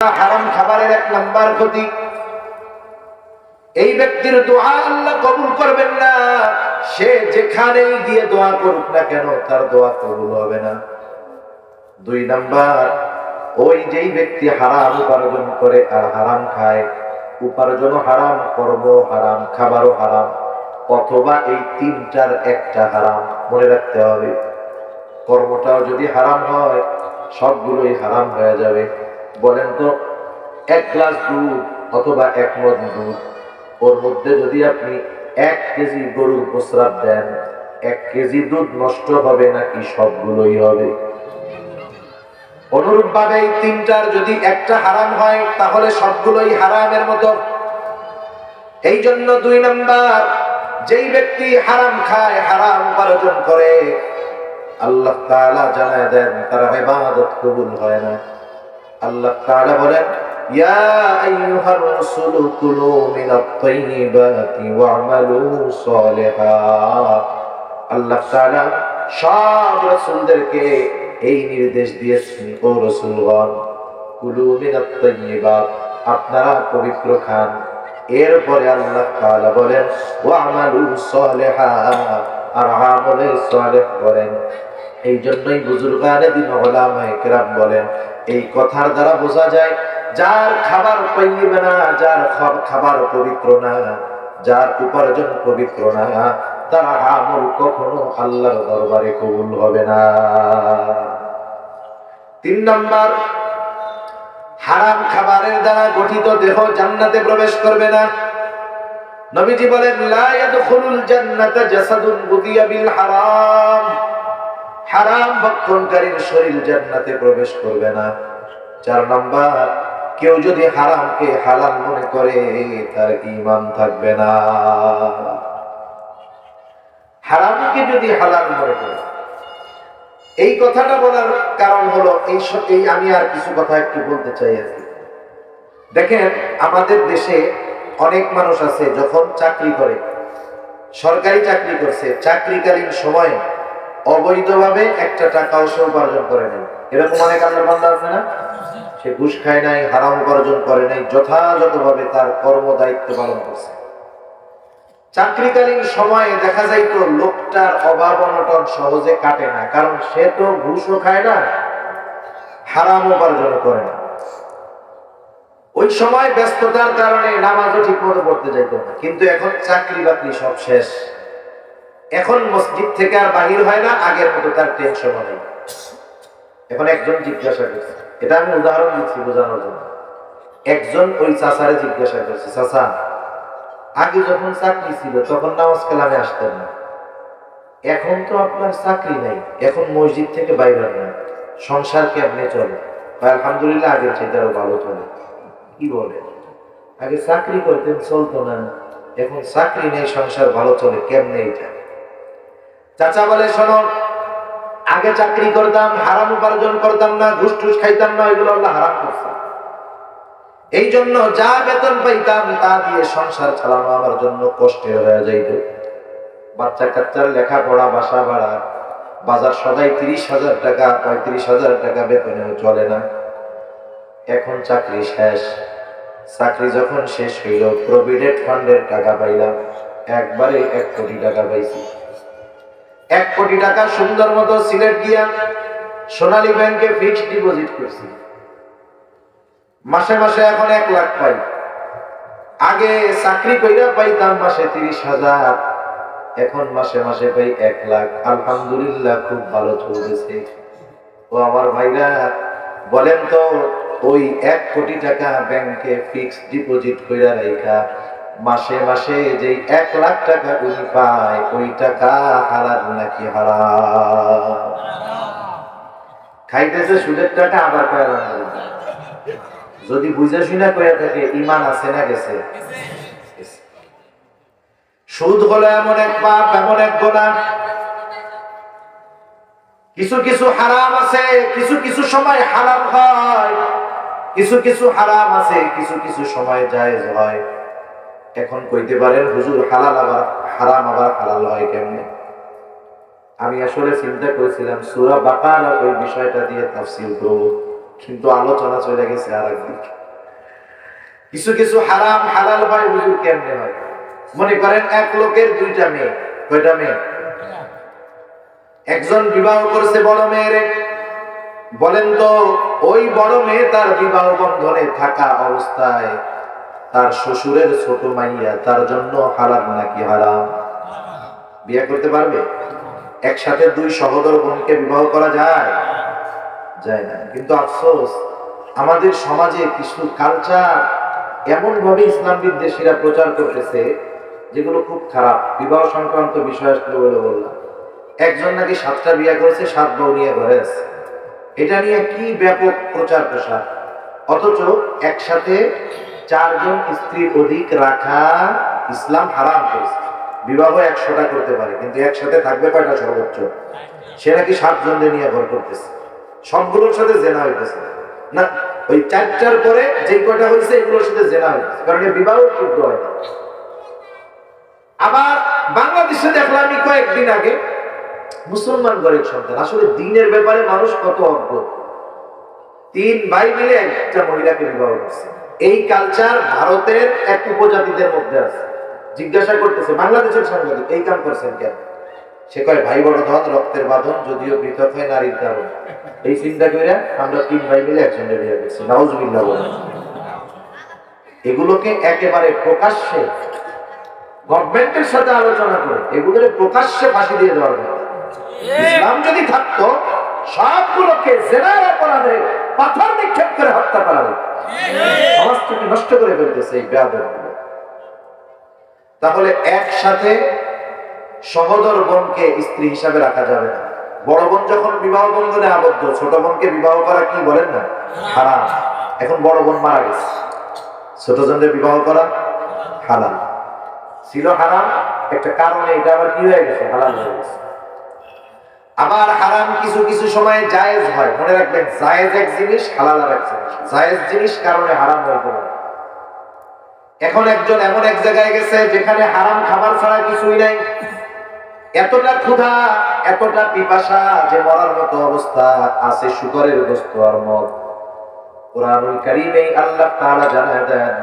হারাম খাবারের এক নাম্বার ক্ষতি। এই ব্যক্তির দোয়া আল্লাহ কবুল করবেন না। সে যেখানেই গিয়ে দোয়া করুক না কেন, তার দোয়া কবুল হবে না। দুই নাম্বার, ওই যেই ব্যক্তি হারাম উপার্জন করে আর হারাম খায় উপার্জন হারাম কর্ম হারাম, খাবারও হারাম, অথবা এই তিনটার একটা হারাম, মনে রাখতে হবে। কর্মটাও যদি হারাম হয়, সবগুলোই হারাম হয়ে যাবে। বলেন তো, এক গ্লাস দুধ অথবা এক মদ দুধ, ওর মধ্যে যদি আপনি এক কেজি গরুর প্রস্রাব দেন, এক কেজি দুধ নষ্ট হবে নাকি সবগুলোই হবে? অনুরূপ ভাবে এই তিনটার যদি একটা হারাম হয়, তাহলে সবগুলোই হারামের মতো। এই জন্য দুই নাম্বার, যেই ব্যক্তি হারাম খায়, হারাম উপার্জন করে, আল্লাহ তাআলা জানায় দেন, তার ইবাদত কবুল হয় না। আল্লাহ তাআলা বলেন, ইয়া আইয়ুহার রাসূলু কুলু মিনাত তাইয়্যিবাতি ওয়া'মালু আল্লাহ তাআলা সব রাসূলদেরকে এই নির্দেশ দিয়েছেন, ও রাসূলগণ, কুলু মিনাত তাইয়্যিবাত আপনারা পবিত্র খান। এরপরে আল্লাহ তাআলা বলেন, ওয়া'মালু সালিহাত আর আমলে সালেহ করেন এই জন্যই বুজুর্গানে দিন ওলামায়ে কেরাম বলেন এই কথার দ্বারা বোঝা যায়, যার খাবার পাইবে না, যার খাব- খাবার পবিত্র না, যার উপার্জন পবিত্র না, তার আমল কখনো আল্লাহর দরবারে কবুল হবে না। তিন নম্বর, হারাম খাবারের দ্বারা গঠিত দেহ জান্নাতে প্রবেশ করবে না। নবীজি বলেন, লা ইয়াদখুলুল জান্নাতা জাসাদুন বুদিয়া বিল হারাম। হারাম ভক্ষণকারীর শরীর জান্নাতে প্রবেশ করবে না। চার নাম্বার, কেউ যদি হারামকে হালাল মনে করে, তার ঈমান থাকবে না। হারামকে যদি হালাল মনে করে। এই কথাটা বলার কারণ হলো, এই এই আমি আর কিছু কথা একটু বলতে চাই আর কি। দেখেন, আমাদের দেশে অনেক মানুষ আছে, যখন চাকরি করে, সরকারি চাকরি করছে, চাকরিকালীন সময়ে অবৈধভাবে একটা টাকাও সে উপার্জন করে নাই। এরকম অনেক আল্লাহর বান্দা আছে না? সে ঘুষ খায় নাই, হারাম উপার্জন করে নাই, যথাযথভাবে তার কর্ম দায়িত্ব পালন করছে। চাকরিকালীন সময়ে দেখা যাইতো লোকটার অভাব অনটন সহজে কাটে না, কারণ সে তো ঘুষও খায় না, হারাম উপার্জন করে না। ওই সময় ব্যস্ততার কারণে নামাজও ঠিক মতো পড়তে যাইতো না, কিন্তু এখন চাকরি বাকরি সব শেষ। এখন মসজিদ থেকে আর বাহির হয় না, আগের মতো তার টেনশন নেই। এখন একজন জিজ্ঞাসা করছে, এটা আমি উদাহরণ দিচ্ছি বোঝানোর জন্য। একজন ওই চাষারে জিজ্ঞাসা করছে চাষা আগে যখন চাকরি ছিল, তখন নামাজ কালামে আসতেন না। এখন তো আপনার চাকরি নাই, এখন মসজিদ থেকে বাইরে না। সংসার কেমনে চলে? আলহামদুলিল্লাহ, আগের চাইতে আরও ভালো চলে। কি বলে আগে চাকরি করতেন, চলতো না। এখন চাকরি নেই, সংসার ভালো চলে, কেমনে এটা? চাচা বলে, শোনো, আগে চাকরি করতাম, হারাম উপার্জন করতাম না ঘুষ টুস খাইতাম না এগুলো আল্লাহ হারাম করতাম এই জন্য যা বেতন পাইতাম, তা দিয়ে সংসার চালানো আমার জন্য কষ্টের হয়ে যাইত। বাচ্চা কাচ্চার লেখাপড়া, বাসা ভাড়া, বাজার সদাই তিরিশ হাজার টাকা, পঁয়ত্রিশ হাজার টাকা বেতনেও চলে না। এখন চাকরি শেষ। চাকরি যখন শেষ হইল প্রভিডেন্ট ফান্ডের টাকা পাইলাম। একবারে এক কোটি টাকা পাইছি। এক কোটি টাকা সুন্দর মতো সিলেট দিয়া সোনালী ব্যাংকে ফিক্সড ডিপোজিট করছি। মাসে মাসে এখন এক লাখ পাই। আগে চাকরি কইরা পাইতাম মাসে তিরিশ হাজার। এখন মাসে মাসে পাই এক লাখ। আলহামদুলিল্লাহ খুব ভালো চলতেছে। ও আমার ভাইরা, বলেন তো, ওই এক কোটি টাকা ব্যাংকে ফিক্সড ডিপোজিট কইরা রাইখা মাসে মাসে যে এক লাখ টাকা উনি পায়, ওই টাকা হারার নাকি হারাম? খাইতেছে সুদের টাকা, আবার কয় যদি বুঝে শুনে কইয়া থাকে ইমান আছে না গেছে? সুদ হলো এমন এক পাপ, এমন এক গোনা। কিছু কিছু হারাম আছে, কিছু কিছু সময় হারাম হয়, কিছু কিছু হারাম আছে, কিছু কিছু সময় জায়েজ হয়। এখন কইতে পারেন, হুজুর, হালাল আবার হারাম আবার হালাল হয় কেমনে? আমি আসলে চিন্তা করেছিলাম, সুরা বাকার ওই বিষয়টা দিয়ে তাফসিল করব, কিন্তু আলোচনা চলে গেছে আর একদিকে কিছু কিছু হারাম, হালাল হয়, হুজুর, কেমনে হয়? মনে করেন এক লোকের দুইটা মেয়ে, কয়টা মেয়ে? একজন বিবাহ করছে বড় মেয়েরে। বলেন তো, ওই বড় মেয়ে তার বিবাহ বন্ধনে থাকা অবস্থায় তার শ্বশুরের ছোট মাইয়া, তার জন্য হারাম নাকি হারাম? বিয়ে করতে পারবে? একসাথে দুই সহোদর বোনকে বিবাহ করা যায়? যায় না। কিন্তু আফসোস, আমাদের সমাজে কিছু কালচার এমন ভাবে ইসলাম বিদ্বেষীরা প্রচার করতেছে, যেগুলো খুব খারাপ। বিবাহ সংক্রান্ত বিষয় আসলে বলে বললাম। একজন নাকি সাতটা বিয়ে করেছে, সাত বউ নিয়ে ঘরে এটা নিয়ে কি ব্যাপক প্রচার প্রসার অথচ একসাথে চারজন স্ত্রীর অধিক রাখা ইসলাম হারাম করেছে। বিবাহ একশোটা করতে পারে, কিন্তু একসাথে থাকবে কয়টা সর্বোচ্চ? সে নাকি সাতজনদের নিয়ে ঘর করতেছে। সবগুলোর সাথে জেনা হইতেছে। না, ওই চারটার পরে যে কয়টা হয়েছে এগুলোর সাথে জেনা হইতেছে, কারণ বিবাহ শুদ্ধ হয় আবার বাংলাদেশে দেখলাম আমি কয়েকদিন আগে মুসলমান ঘরের সন্তান। আসলে দিনের ব্যাপারে মানুষ কত অজ্ঞ তিন ভাই মিলে একটা মহিলাকে বিবাহ করছে। এই কালচার ভারতের এক উপজাতিদের মধ্যে আছে। জিজ্ঞাসা করতেছে, বাংলাদেশের সাংবাদিক, এই কাম করছেন কেন? সে কয়, ভাই, বড় ধন, রক্তের বাঁধন, যদিও পৃথক হয় নারীর কারণ এই চিন্তা করে আমরা তিন ভাই মিলে একসঙ্গে বিয়ে করছি নাউজুবিল্লাহ বলে এগুলোকে একেবারে প্রকাশ্যে গভর্নমেন্টের সাথে আলোচনা করে এগুলোকে প্রকাশ্যে ফাঁসি দিয়ে দেওয়ার কথা। ইসলাম যদি থাকতো, সবগুলোকে জেনার অপরাধে পাথর নিক্ষেপ করে হত্যা করা হতো। সমাজটাকে নষ্ট করে ফেলতেছে এই বেয়াদবগুলো তাহলে একসাথে সহোদর বোনকে স্ত্রী হিসাবে রাখা যাবে না। বড় বোন যখন বিবাহ বন্ধনে আবদ্ধ, ছোট বোনকে বিবাহ করা কি বলেন না? হারাম। এখন বড় বোন মারা গেছে। ছোট জনদের বিবাহ করা হালাল। ছিল হারাম, একটা কারণে এটা আবার কি হয়ে গেছে? হালাল হয়ে গেছে। আবার হারাম কিছু কিছু সময় জায়েজ হয়। মনে রাখবেন, জায়েজ এক জিনিস, হালাল আর এক জিনিস। জায়েজ জিনিস কারণে হারাম হইতে পারে এখন একজন এমন এক জায়গায় গেছে যেখানে হারাম খাবার ছাড়া কিছুই নাই। এতটা ক্ষুধা, এতটা পিপাসা যে মরার মতো অবস্থা আছে, শুকরের গোস্ত আর মদ। কোরআনুল কারীমেই আল্লাহ তাআলা জানায় দেন,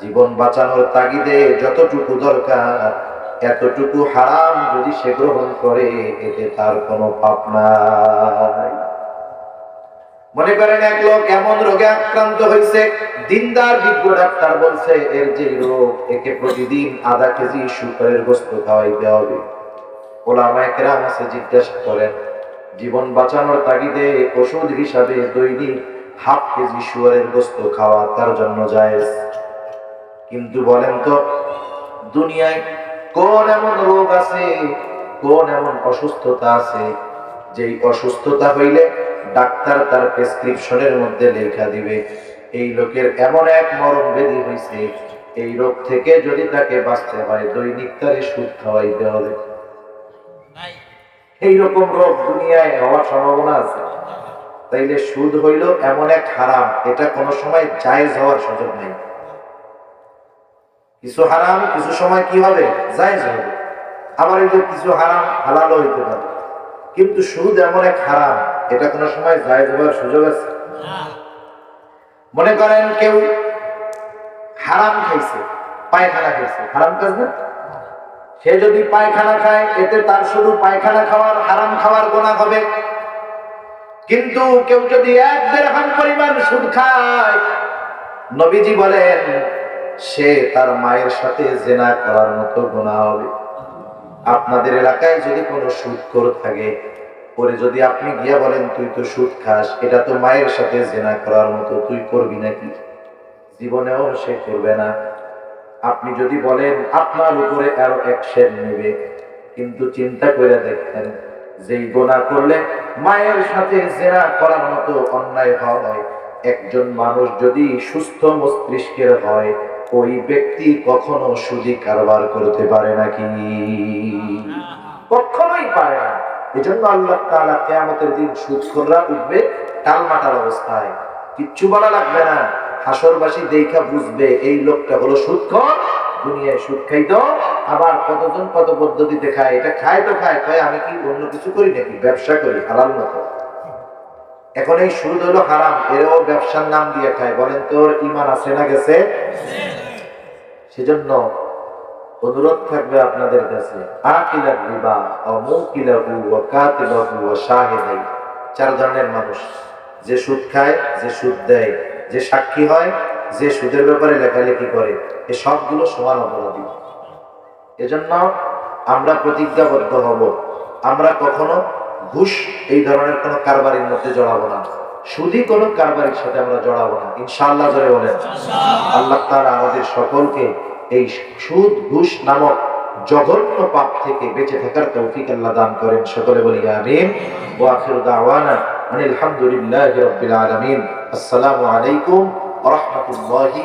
জীবন বাঁচানোর তাগিদে যতটুকু দরকার এতটুকু হারাম যদি সে গ্রহণ করে, এতে তার কোনো পাপ নাই। মনে করেন এক লোক এমন রোগে আক্রান্ত হয়েছে, দিনদার বিজ্ঞ ডাক্তার বলছে, এর যে রোগ, একে প্রতিদিন আধা কেজি শুকরের গোস্ত খাওয়াইতে হবে। জিজ্ঞাসা করেন, জীবন বাঁচানোর তাগিদে ওষুধ হিসাবে দৈনিক হাফ কেজি শুয়ারের গোস্ত খাওয়া তার জন্য জায়েজ? কিন্তু বলেন তো, দুনিয়ায় কোন এমন রোগ আছে কোন এমন অসুস্থতা আছে যেই অসুস্থতা হইলে ডাক্তার তার প্রেসক্রিপশনের মধ্যে লেখা দিবে এই লোকের এমন এক মরণ ব্যাধি হয়েছে এই রোগ থেকে যদি তাকে বাঁচতে হয় দৈনিক তারে সুদ খাওয়াইতে হবে এইরকম রোগ দুনিয়ায় হওয়ার সম্ভাবনা আছে। তাইলে সুদ হইল এমন এক হারাম এটা কোনো সময় জায়েজ হওয়ার সুযোগ নেই। কিছু হারাম, কিছু সময় কি হবে? জায়েজ হবে। আবার এই যে কিছু হারাম, হালালও হইতে পারে। কিন্তু সুদ এমন এক হারাম, এটা কোনো সময় জায়েজ হওয়ার সুযোগ আছে? মনে করেন কেউ হারাম খাইছে, পায়খানা খাইছে। হারাম কাজ না? সে যদি পায়খানা খায়, এতে তার শুধু পায়খানা খাওয়ার, হারাম খাওয়ার গোনা হবে। কিন্তু কেউ যদি এক দেড় পরিমাণ সুদ খায়, নবীজি বলেন সে তার মায়ের সাথে জেনা করার মতো গোনা হবে। আপনাদের এলাকায় যদি কোনো সুদ করে থাকে পরে যদি আপনি গিয়া বলেন, তুই তো সুদ খাস, এটা তো মায়ের সাথে জেনা করার মতো, তুই করবি নাকি? জীবনেও সে করবে না। আপনি যদি বলেন, আপনার উপরে আরও অ্যাকশন নেবে, কিন্তু চিন্তা করে দেখেন, যেই গোনা করলে মায়ের সাথে জেনা করার মতো অন্যায় হয়, একজন মানুষ যদি সুস্থ মস্তিষ্কের হয় ওই ব্যক্তি কখনো সুদি কারবার করতে পারে নাকি? কখনোই পারে না। এজন্য আল্লাহ তাআলা কিয়ামতের দিন সুদখোররা উঠবে টালমাটাল অবস্থায়। কিচ্ছু বলা লাগবে না। হাসরবাসী দেখা বুঝবে, এই লোকটা হলো সুদখোর, দুনিয়ায় সুদ খাইতো, আবার কতজন কত পদ্ধতিতে খায়, এটা খায় তো খায় খায় আমি কি অন্য কিছু করি নাকি? ব্যবসা করি, হালাল মতো। এখন এই সুদ হলো হারাম, এরও ব্যবসার নাম দিয়ে খায়। বলেন তোর ইমান আছে না গেছে? সেজন্য অনুরোধ থাকবে আপনাদের কাছে। আকিলা রিবা ও মুকিলাহু ওয়া কাতিবাহু ওয়া শাহিদাই। চার ধরনের মানুষ, যে সুদ খায়, যে সুদ দেয়। যে সাক্ষী হয়, যে সুদের ব্যাপারে লেখালেখি করে, এ সবগুলো সমান অপরাধী। এজন্য আমরা প্রতিজ্ঞাবদ্ধ হব। আমরা কখনো ঘুষ এই ধরনের কোনো কারবারের মধ্যে জড়াবো না। সুদি কোনো কারবারের সাথে আমরা জড়াবো না। ইনশাআল্লাহ ধরে বলেন। আল্লাহ তারা আমাদের সকলকে এই সুদ, ঘুষ নামক জঘন্য পাপ থেকে বেঁচে থাকার তৌফিক আল্লাহ দান করেন। সকলে বলি আমিন। ও আখির দাওয়ানা আলহামদুলিল্লাহ রাব্বিল আলামিন। আসসালামু আলাইকুম রাহমাতুল্লাহি